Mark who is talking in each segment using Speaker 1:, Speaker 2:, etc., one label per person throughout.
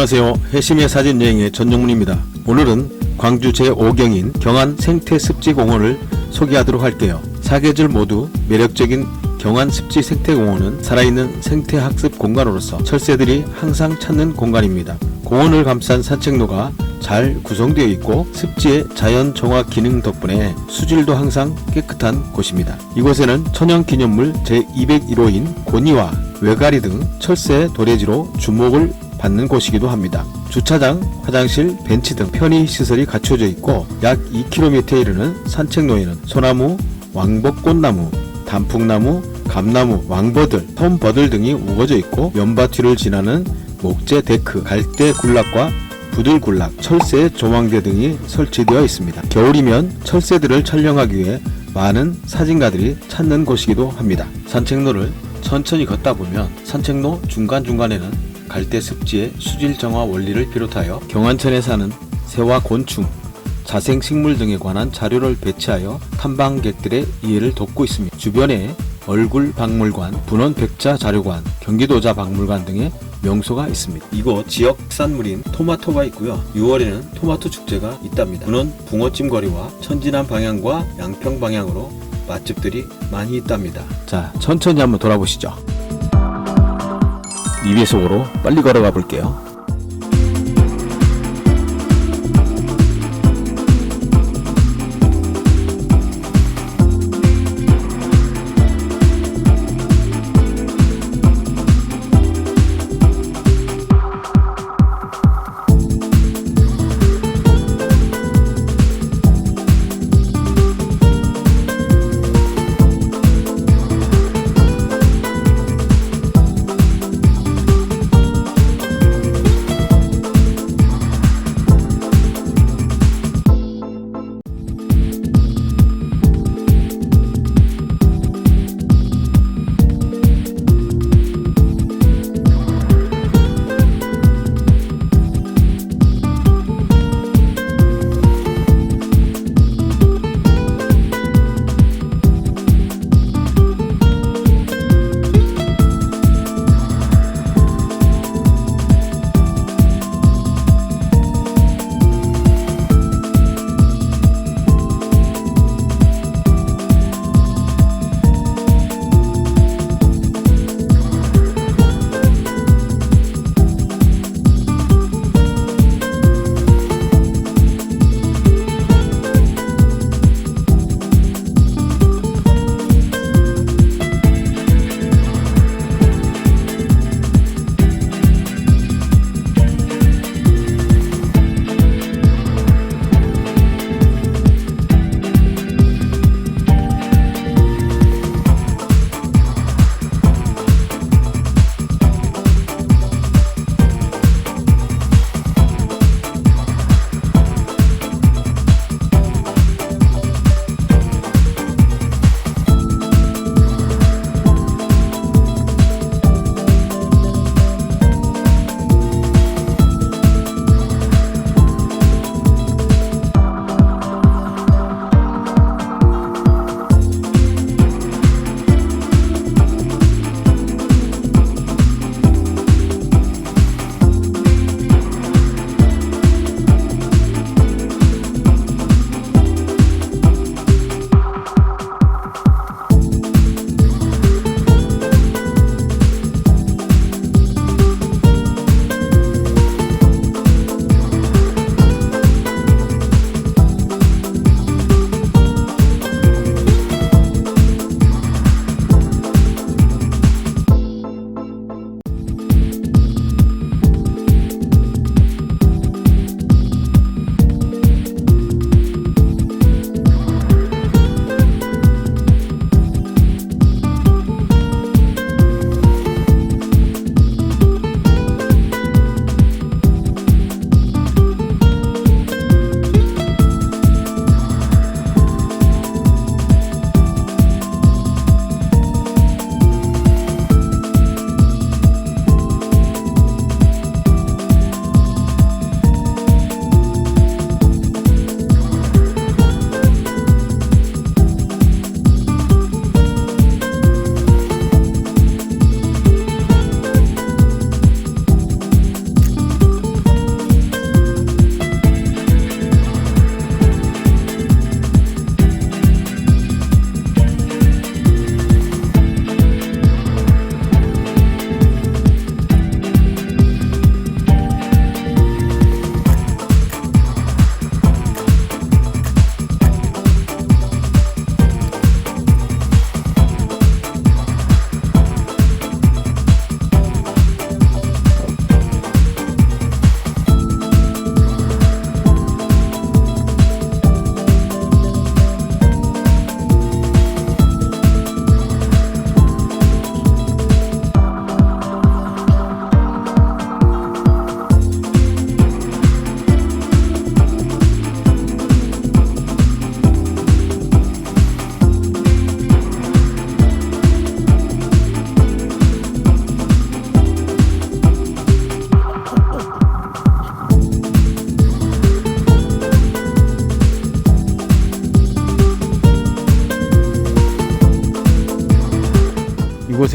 Speaker 1: 안녕하세요. 해심의 사진 여행의 전용문입니다. 오늘은 광주 제5경인 경안 생태습지공원을 소개하도록 할게요. 사계절 모두 매력적인 경안 습지 생태공원은 살아있는 생태학습 공간으로서 철새들이 항상 찾는 공간입니다. 공원을 감싼 산책로가 잘 구성되어 있고 습지의 자연 정화 기능 덕분에 수질도 항상 깨끗한 곳입니다. 이곳에는 천연기념물 제201호인 고니와 외가리 등 철새 도래지로 주목을 받는 곳이기도 합니다. 주차장, 화장실, 벤치 등 편의 시설이 갖춰져 있고 약 2km에 이르는 산책로에는 소나무, 왕복 꽃나무, 단풍나무, 감나무, 왕버들, 톰버들 등이 우거져 있고 연바뒤를 지나는 목재 데크, 갈대 굴락과 부들 굴락, 철새 조망대 등이 설치되어 있습니다. 겨울이면 철새들을 촬영하기 위해 많은 사진가들이 찾는 곳이기도 합니다. 산책로를 천천히 걷다 보면 산책로 중간중간에는 갈대 습지의 수질 정화 원리를 비롯하여 경안천에 사는 새와 곤충, 자생 식물 등에 관한 자료를 배치하여 탐방객들의 이해를 돕고 있습니다. 주변에 얼굴 박물관, 분원 백자 자료관, 경기도자 박물관 등의 명소가 있습니다. 이곳 지역 특산물인 토마토가 있고요. 6월에는 토마토 축제가 있답니다. 분원 붕어찜 거리와 천진안 방향과 양평 방향으로 맛집들이 많이 있답니다. 자, 천천히 한번 돌아보시죠. 이배 속으로 빨리 걸어가 볼게요.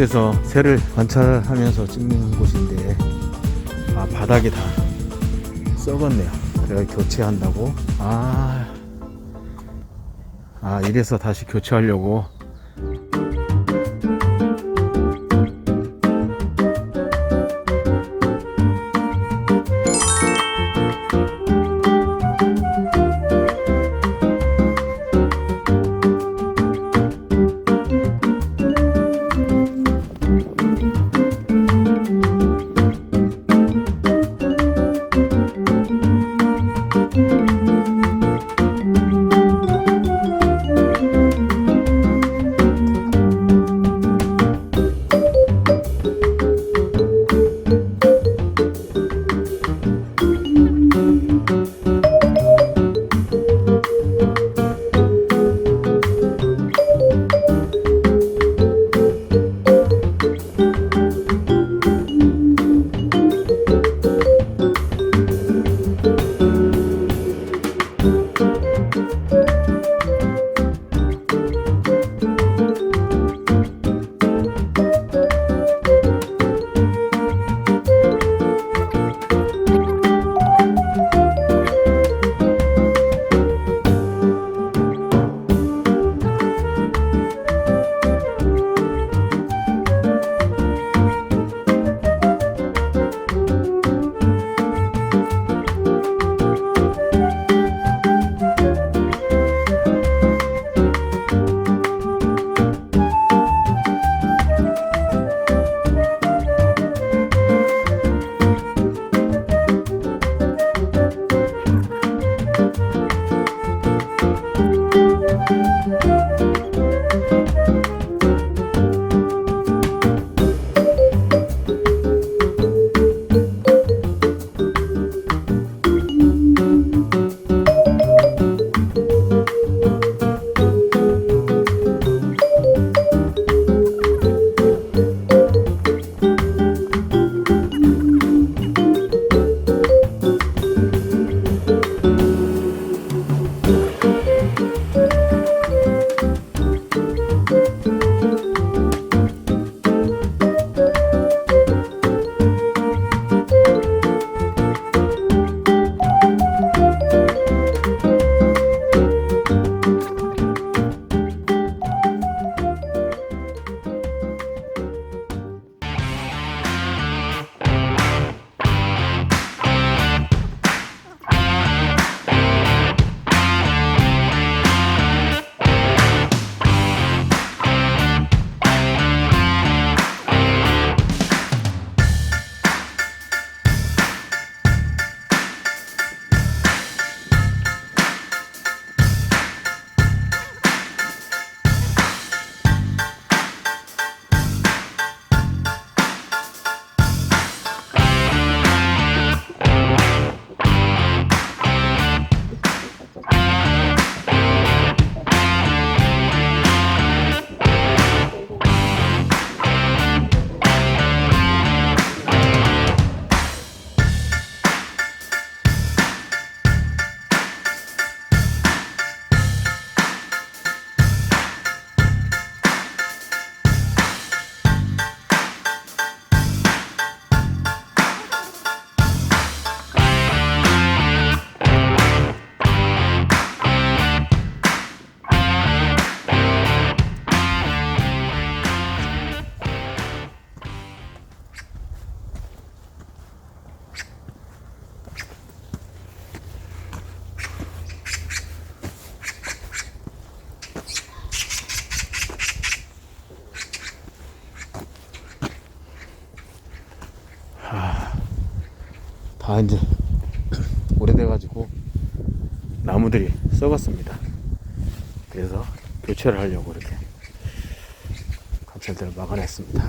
Speaker 1: 이곳에서 새를 관찰하면서 찍는 곳인데 아 바닥이 다 썩었네요. 그래 교체한다고? 아, 아 이래서 다시 교체하려고 다 이제 오래돼가지고 나무들이 썩었습니다. 그래서 교체를 하려고 이렇게 관찰대를 막아냈습니다.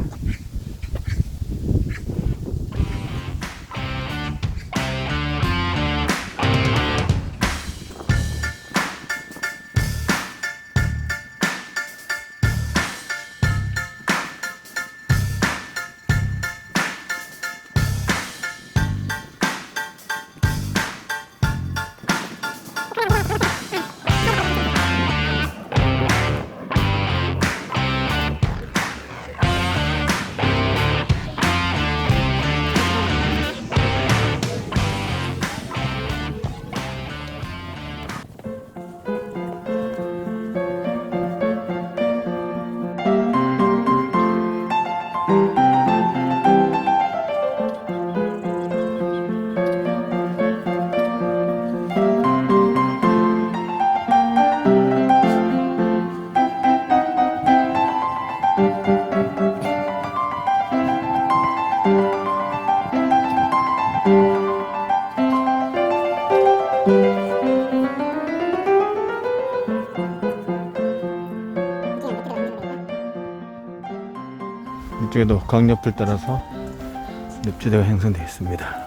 Speaker 1: 이쪽에도 강옆을 따라서 늪지대가 형성되어 있습니다.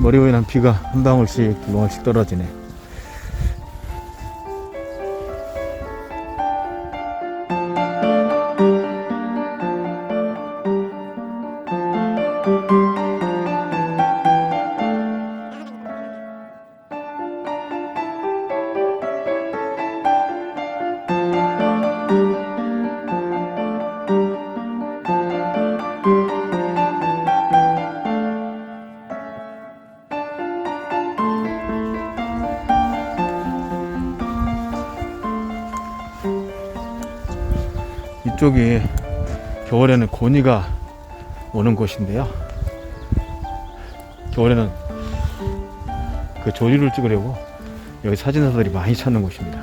Speaker 1: 머리 위에 난 비가 한 방울씩 두 방울씩 떨어지네. 이쪽이 겨울에는 고니가 오는 곳인데요. 겨울에는 그 조류를 찍으려고 여기 사진사들이 많이 찾는 곳입니다.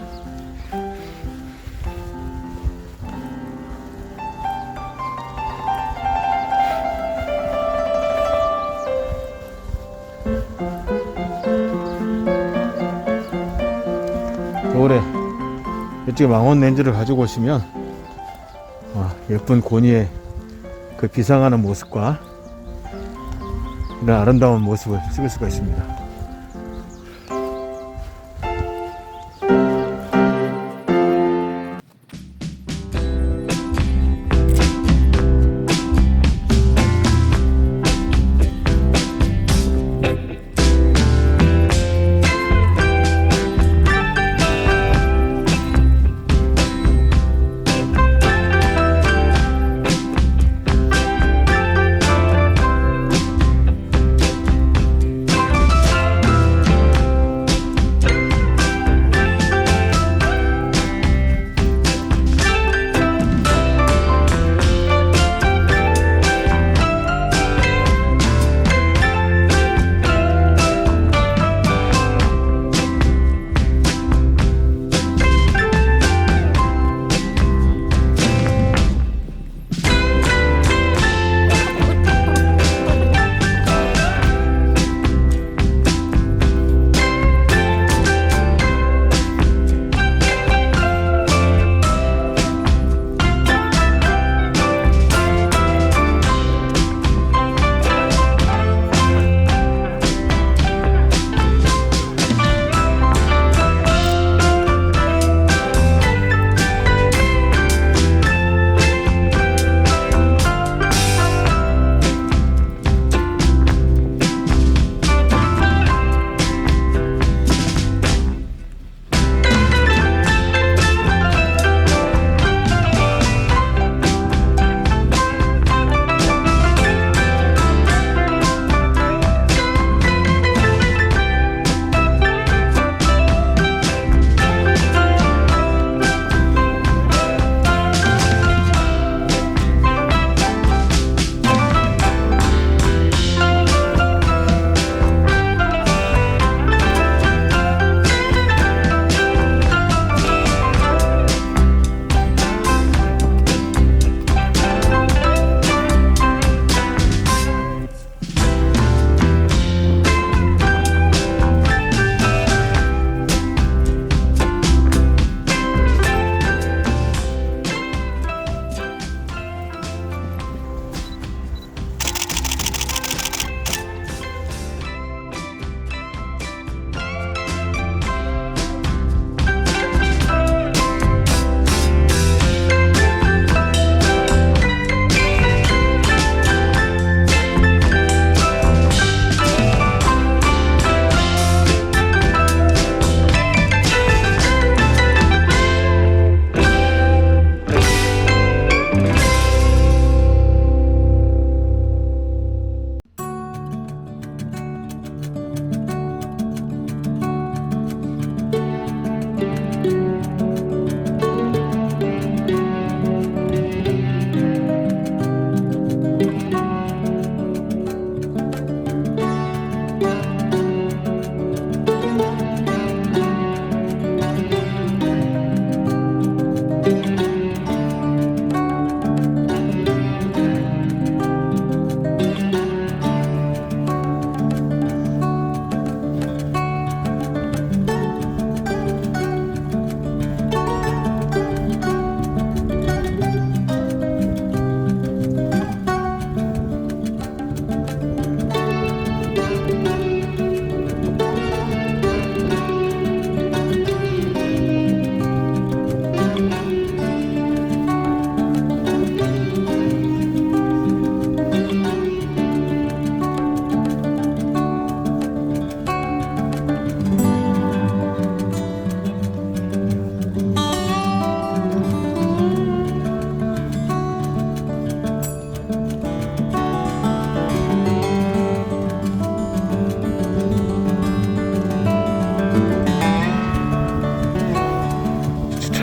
Speaker 1: 겨울에 이쪽에 망원 렌즈를 가지고 오시면 와, 예쁜 고니의 그 비상하는 모습과 이런 아름다운 모습을 찍을 수가 있습니다.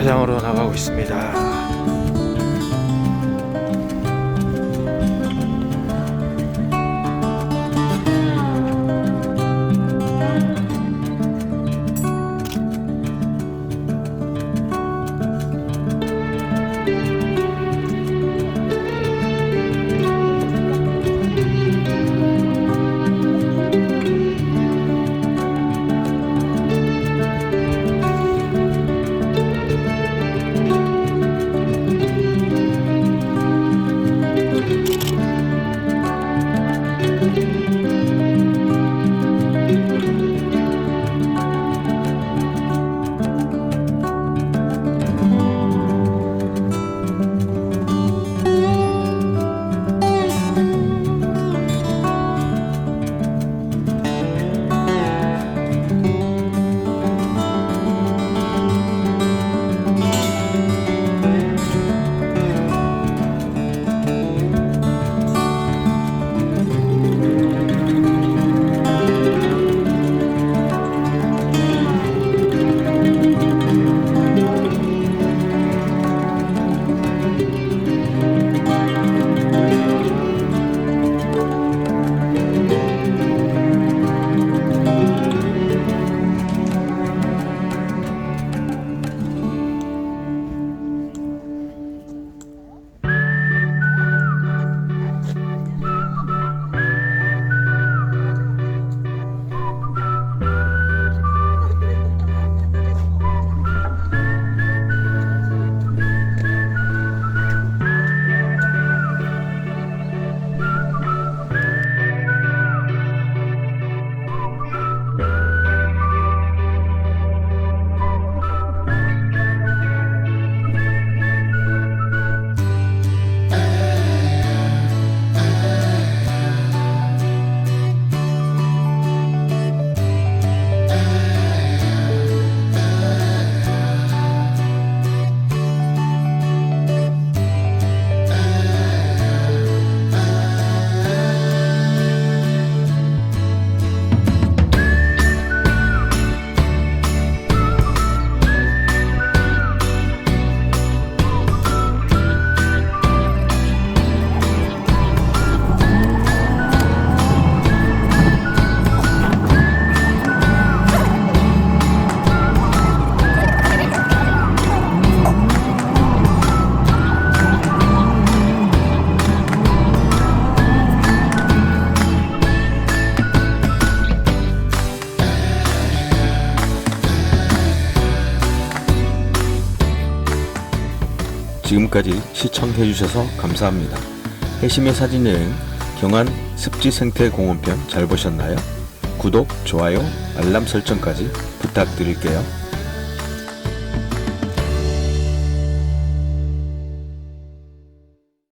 Speaker 2: 주차장으로 나가고 있습니다.
Speaker 1: 지금까지 시청해주셔서 감사합니다. 해심의 사진여행 경안 습지생태공원편 잘 보셨나요? 구독, 좋아요, 알람 설정까지 부탁드릴게요.